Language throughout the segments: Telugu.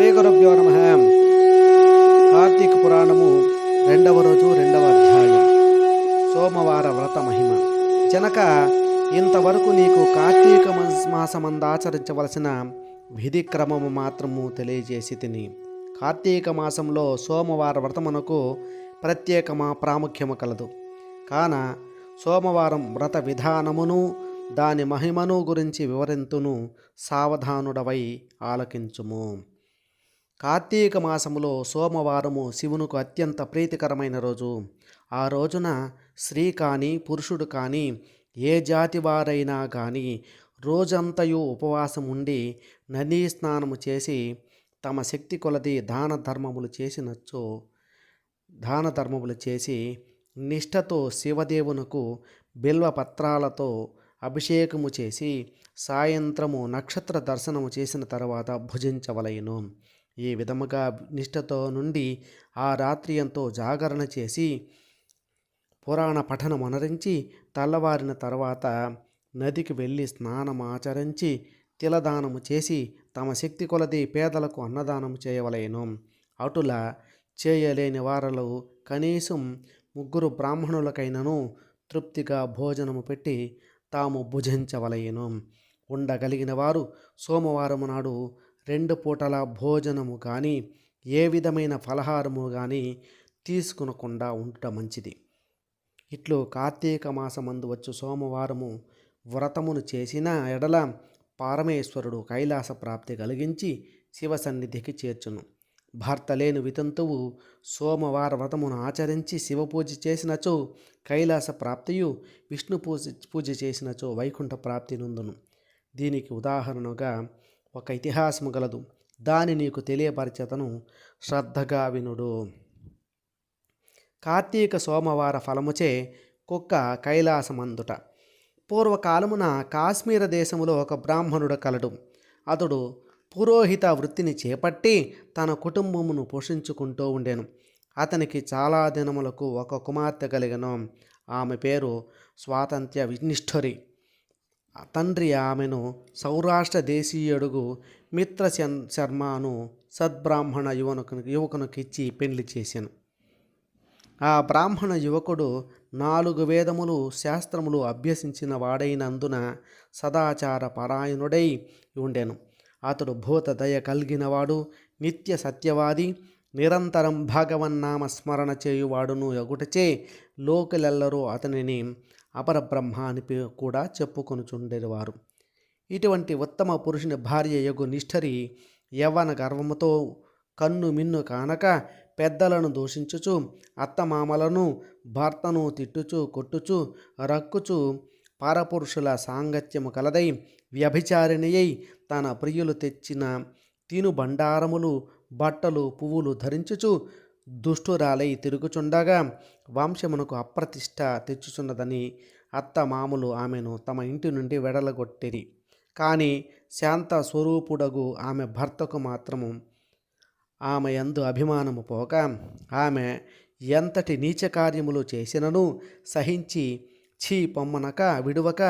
శ్రీ గురుభ్యో నమ. కార్తీక పురాణము రెండవ రోజు రెండవ అధ్యాయం. సోమవార వ్రత మహిమ. జనక ఇంతవరకు నీకు కార్తీక మాసమందాచరించవలసిన ఆచరించవలసిన విధి క్రమము మాత్రము తెలియజేసి తిని. కార్తీక మాసంలో సోమవార వ్రతమునకు ప్రత్యేకమా ప్రాముఖ్యము కలదు. కాన సోమవారం వ్రత విధానమును దాని మహిమను గురించి వివరింతును సావధానుడవై ఆలకించుము. కార్తీక మాసములో సోమవారము శివునికి అత్యంత ప్రీతికరమైన రోజు. ఆ రోజున స్త్రీ కానీ పురుషుడు కానీ ఏ జాతి వారైనా కానీ రోజంతయు ఉపవాసం ఉండి నదీ స్నానము చేసి తమ శక్తి కొలది దాన ధర్మములు చేసినచ్చు దాన ధర్మములు చేసి నిష్ఠతో శివదేవునకు బిల్వ పత్రాలతో అభిషేకము చేసి సాయంత్రము నక్షత్ర దర్శనము చేసిన తర్వాత భుజించవలయను ఈ విధముగా నిష్ఠతో నుండి ఆ రాత్రి ఎంతో జాగరణ చేసి పురాణ పఠనం అనరించి తెల్లవారిన తర్వాత నదికి వెళ్ళి స్నానమాచరించి తిలదానము చేసి తమ శక్తి కొలది పేదలకు అన్నదానం చేయవలేను. అటుల చేయలేని వారలు కనీసం ముగ్గురు బ్రాహ్మణులకైనను తృప్తిగా భోజనము పెట్టి తాము భుజించవలయను ఉండగలిగిన వారు సోమవారం నాడు రెండు పూటల భోజనము కానీ ఏ విధమైన ఫలహారము కానీ తీసుకునకుండా ఉండుట మంచిది. ఇట్లు కార్తీక మాసమందు వచ్చు సోమవారము వ్రతమును చేసిన ఎడల పారమేశ్వరుడు కైలాస ప్రాప్తి కలిగించి శివ సన్నిధికి చేర్చును. భర్త లేని వితంతువు సోమవార వ్రతమును ఆచరించి శివపూజ చేసినచో కైలాస ప్రాప్తియు విష్ణు పూజ పూజ చేసినచో వైకుంఠ ప్రాప్తి నుందును. దీనికి ఉదాహరణగా ఒక ఇతిహాసము గలదు. దాని నీకు తెలియపరిచేతను శ్రద్ధగా వినుడు. కార్తీక సోమవార ఫలముచే కుక్క కైలాసమందుట. పూర్వకాలమున కాశ్మీర దేశములో ఒక బ్రాహ్మణుడు కలడు. అతడు పురోహిత వృత్తిని చేపట్టి తన కుటుంబమును పోషించుకుంటూ ఉండెను. అతనికి చాలా దినములకు ఒక కుమార్తె కలిగను. ఆమె పేరు స్వాతంత్ర్య వినిష్ఠరి తండ్రి ఆమెను సౌరాష్ట్ర దేశీయుడుగు మిత్ర శర్మను సద్బ్రాహ్మణ యువనకు యువకునికిచ్చి పెళ్ళి చేశాను ఆ బ్రాహ్మణ యువకుడు నాలుగు వేదములు శాస్త్రములు అభ్యసించిన వాడైనందున సదాచార పరాయణుడై ఉండెను. అతడు భూత దయ కలిగినవాడు నిత్య సత్యవాది నిరంతరం భగవన్నామ స్మరణ చేయువాడును ఎగుటచే లోకలెల్లరూ అతనిని అపరబ్రహ్మ అని పే- కూడా చెప్పుకొనుచుండేవారు. ఇటువంటి ఉత్తమ పురుషుని భార్య యగు నిష్ఠరి యవ్వన గర్వముతో కన్ను మిన్ను కానక పెద్దలను దూషించుచు అత్తమామలను భర్తను తిట్టుచు కొట్టుచు రక్కుచు పరపురుషుల సాంగత్యము కలదై వ్యభిచారిణి అయి తన ప్రియులు తెచ్చిన తిను బండారములు బట్టలు పువ్వులు ధరించుచు దుష్టురాలై తిరుగుచుండగా వంశమునకు అప్రతిష్ట తెచ్చుచున్నదని అత్త మామలు ఆమెను తమ ఇంటి నుండి వెడలగొట్టిరి. కానీ శాంత స్వరూపుడగు ఆమె భర్తకు మాత్రము ఆమె యందు అభిమానము పోక ఆమె ఎంతటి నీచ కార్యములు చేసినను సహించి ఛీ పొమ్మనక విడువక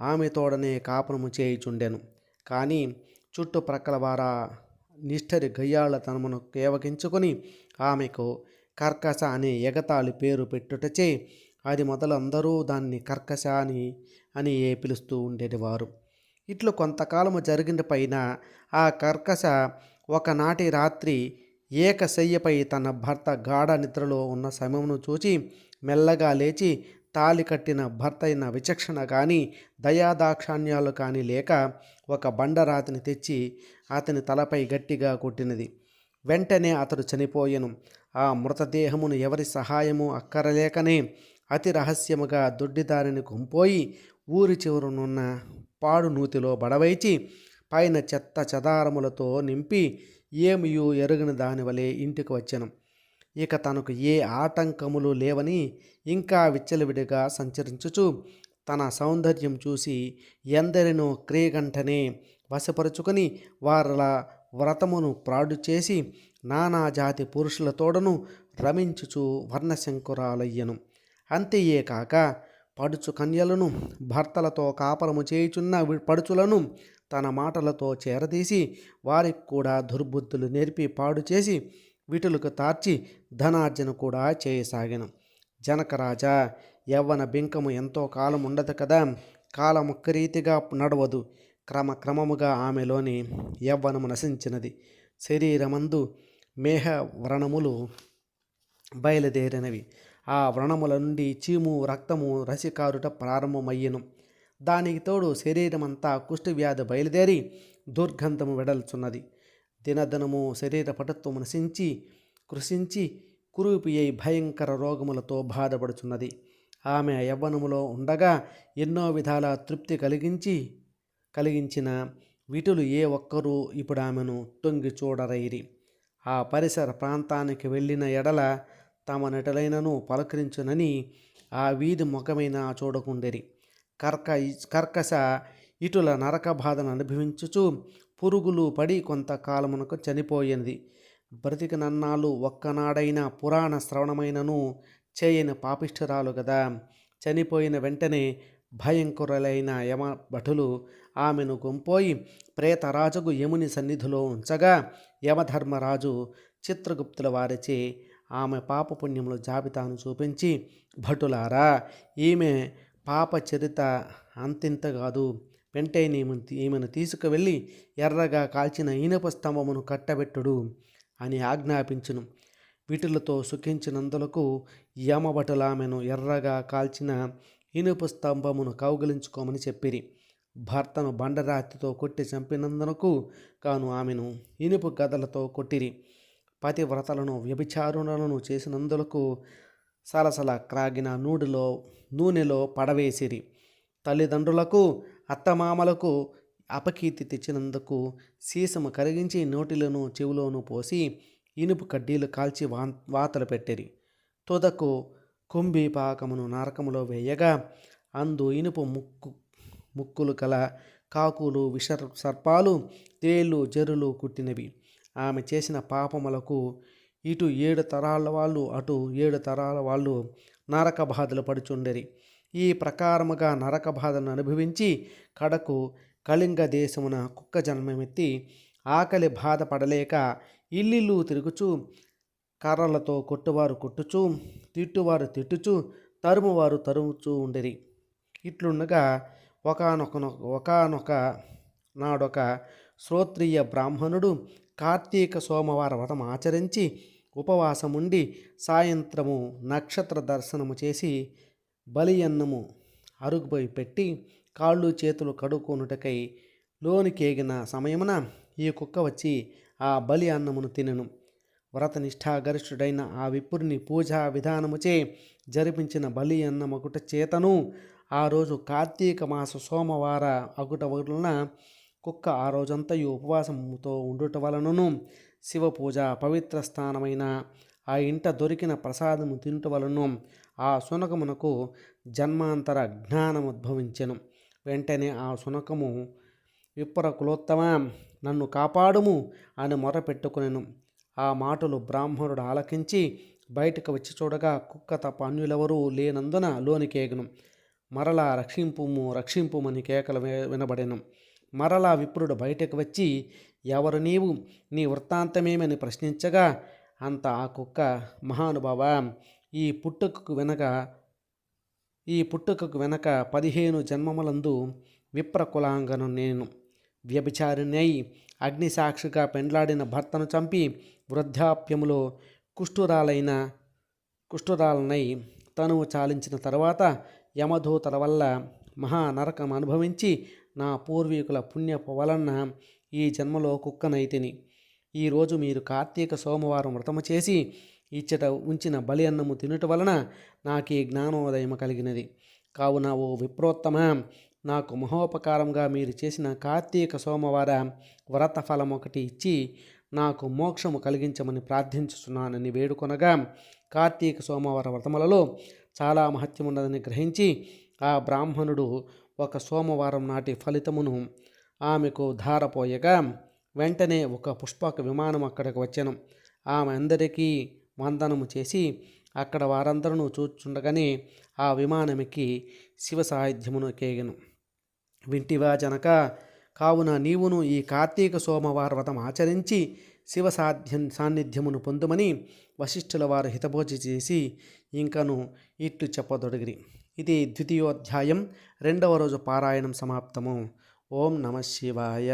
ఆమె తోడనే కాపురము చేయుచుండెను. కానీ చుట్టుప్రక్కల వారా నిష్ఠరి గయ్యాళతనమును కేవకించుకొని ఆమెకు కర్కశ అనే ఎగతాళి పేరు పెట్టుటచే అది మొదలు అందరూ దాన్ని కర్కశ అని అని ఏ పిలుస్తూ ఉండేటివారు. ఇట్లు కొంతకాలము జరిగిన పైన ఆ కర్కశ ఒకనాటి రాత్రి ఏకశయ్యపై తన భర్త గాఢ నిద్రలో ఉన్న సమయమును చూచి మెల్లగా లేచి తాలి కట్టిన భర్త అయిన విచక్షణ కానీ దయాదాక్షాణ్యాలు కానీ లేక ఒక బండరాతిని తెచ్చి అతని తలపై గట్టిగా కొట్టినది. వెంటనే అతడు చనిపోయెను. ఆ మృతదేహమును ఎవరి సహాయము అక్కరలేకనే అతి రహస్యముగా దొడ్డిదారిని గుంపోయి ఊరి చివరనున్న పాడు నూతిలో బడవైచి పైన చెత్త చెదారములతో నింపి ఏమియు ఎరుగని దాని వలె ఇంటికి వచ్చాను. ఇక తనకు ఏ ఆటంకములు లేవని ఇంకా విచ్చలవిడిగా సంచరించుచు తన సౌందర్యం చూసి ఎందరినో క్రియగంటనే వశపరుచుకొని వారల వ్రతమును ప్రాడు చేసి నానా జాతి పురుషులతోడను రమించుచు వర్ణశంకురాలయ్యను. అంతేయే కాక పడుచు కన్యలను భర్తలతో కాపరము చేయుచున్న పడుచులను తన మాటలతో చేరదీసి వారికి కూడా దుర్బుద్ధులు నేర్పి పాడు చేసి విటులకు తార్చి ధనార్జన కూడా చేయసాగాను. జనకరాజా యవ్వన బింకము ఎంతో కాలం ఉండదు కదా కాలమొక్క రీతిగా నడవదు. క్రమక్రమముగా ఆమెలోని యవ్వనము నశించినది. శరీరమందు మేహ వ్రణములు బయలుదేరినవి. ఆ వ్రణముల నుండి చీము రక్తము రసికారుట ప్రారంభమయ్యను. దానికి తోడు శరీరమంతా కుష్ఠవ్యాధి బయలుదేరి దుర్గంధము వెడల్చున్నది. దినదనము శరీర పటత్వము నశించి కృషించి కురూపి అయి భయంకర రోగములతో బాధపడుచున్నది. ఆమె యవ్వనములో ఉండగా ఎన్నో విధాల తృప్తి కలిగించి కలిగించిన విటులు ఏ ఒక్కరూ ఇప్పుడు ఆమెను తొంగి చూడరైరి ఆ పరిసర ప్రాంతానికి వెళ్ళిన ఎడల తమ నటులైనను పలకరించునని ఆ వీధి ముఖమైన చూడకుండెరి. కర్క కర్కశ ఇటుల నరక బాధను అనుభవించుచు పురుగులు పడి కొంతకాలమునకు చనిపోయినది. బ్రతికినన్నాళ్ళు ఒక్కనాడైన పురాణ శ్రవణమైనను చేయని పాపిష్ఠురాలు కదా చనిపోయిన వెంటనే భయంకరులైన యమ భటులు ఆమెను గుంపోయి ప్రేతరాజుకు యముని సన్నిధిలో ఉంచగా యమధర్మరాజు చిత్రగుప్తుల వారిచే ఆమె పాపపుణ్యముల జాబితాను చూపించి భటులారా ఈమె పాప చరిత అంతింత కాదు. వెంటనే ఈమెను తీసుకువెళ్ళి ఎర్రగా కాల్చిన ఈనప స్తంభమును కట్టబెట్టుడు అని ఆజ్ఞాపించును. వీటిలతో సుఖించినందులకు యమభటులామెను ఎర్రగా కాల్చిన ఇనుపు స్తంభమును కౌగిలించుకోమని చెప్పిరి. భర్తను బండరాతితో కొట్టి చంపినందునకు కాను ఆమెను ఇనుపు గదలతో కొట్టిరి. పతివ్రతలను వ్యభిచారులను చేసినందులకు సలసల క్రాగిన నూడిలో నూనెలో పడవేసిరి. తల్లిదండ్రులకు అత్తమామలకు అపకీర్తి తెచ్చినందుకు సీసము కరిగించి నోటిలోను చెవులోను పోసి ఇనుపు కడ్డీలు కాల్చి వా వాతలు పెట్టిరి. తుదకు కుంభి పాకమును నరకములో వేయగా అందు ఇనుపు ముక్కు ముక్కులు కల కాకులు విష సర్పాలు తేళ్ళు జరులు కుట్టినవి. ఆమె చేసిన పాపములకు ఇటు ఏడు తరాల వాళ్ళు అటు ఏడు తరాల వాళ్ళు నరక బాధలు పడుచుండెరి. ఈ ప్రకారముగా నరక బాధను అనుభవించి కడకు కళింగ దేశమున కుక్క జన్మమెత్తి ఆకలి బాధపడలేక ఇల్లిల్లు తిరుగుచు కర్రలతో కొట్టువారు కొట్టుచు తిట్టువారు తిట్టుచు తరుమువారు తరుముచూ ఉండేది ఇట్లుండగా ఒకనొక ఒకనొక నాడొక శ్రోత్రియ బ్రాహ్మణుడు కార్తీక సోమవార వ్రతం ఆచరించి ఉపవాసముండి సాయంత్రము నక్షత్ర దర్శనము చేసి బలి అన్నము అరుగుపోయి పెట్టి కాళ్ళు చేతులు కడుక్కొనుటకై లోనికేగిన సమయమున ఈ కుక్క వచ్చి ఆ బలి అన్నమును తినెను. వ్రతనిష్టాగరిష్ఠుడైన ఆ విప్పుడిని పూజా విధానముచే జరిపించిన బలి అన్నమగుట చేతను ఆ రోజు కార్తీక మాస సోమవార అగుట వలన కుక్క ఆ రోజంతయు ఉపవాసముతో ఉండుట వలనను శివ పూజ పవిత్ర స్థానమైన ఆ ఇంట దొరికిన ప్రసాదము తినుట వలన ఆ శునకమునకు జన్మాంతర జ్ఞానం ఉద్భవించెను వెంటనే ఆ శునకము విప్ర కులోత్తమ? నన్ను కాపాడుము అని మొరపెట్టుకునేను. ఆ మాటలు బ్రాహ్మణుడు ఆలకించి బయటకు వచ్చి చూడగా కుక్క తప్ప అన్యులెవరూ లేనందున లోనికేగను మరలా రక్షింపుము రక్షింపుమని కేకలు వినబడెను. మరలా విప్రుడు బయటకు వచ్చి ఎవరు నీవు? నీ వృత్తాంతమేమని ప్రశ్నించగా అంత ఆ కుక్క మహానుభావ ఈ పుట్టుకకు వెనక ఈ పుట్టుకకు వెనక పదిహేను జన్మములందు విప్ర కులాంగను నేను. వ్యభిచారిణై అగ్నిసాక్షిగా పెండ్లాడిన భర్తను చంపి వృద్ధాప్యములో కుష్ఠురాలైన కుష్ఠురాలనై తనువు చాలించిన తర్వాత యమధూతల వల్ల మహానరకం అనుభవించి నా పూర్వీకుల పుణ్యపు వలన ఈ జన్మలో కుక్కనైతిని ఈరోజు మీరు కార్తీక సోమవారం వ్రతము చేసి ఇచ్చట ఉంచిన బలి అన్నము తినుట వలన నాకు ఈ జ్ఞానోదయం కలిగినది. కావున ఓ విప్రోత్తమ నాకు మహోపకారంగా మీరు చేసిన కార్తీక సోమవార వ్రత ఫలం ఒకటి ఇచ్చి నాకు మోక్షము కలిగించమని ప్రార్థించుతున్నానని వేడుకొనగా కార్తీక సోమవార వ్రతములలో చాలా మహత్యమున్నదని గ్రహించి ఆ బ్రాహ్మణుడు ఒక సోమవారం నాటి ఫలితమును ఆమెకు ధారపోయగా వెంటనే ఒక పుష్పక విమానం అక్కడికి వచ్చాను. ఆమె అందరికీ వందనము చేసి అక్కడ వారందరూ చూచుండగానే ఆ విమానమికి శివ సాహిత్యమును కేగను వింటివా జనక కావున నీవును ఈ కార్తీక సోమవార వ్రతం ఆచరించి శివ సాధ్యం సాన్నిధ్యమును పొందుమని వశిష్ఠుల వారు హితబోధ చేసి ఇంకను ఇట్లు చెప్పదొడిగిరి. ఇది ద్వితీయోధ్యాయం రెండవ రోజు పారాయణం సమాప్తము. ఓం నమ శివాయ.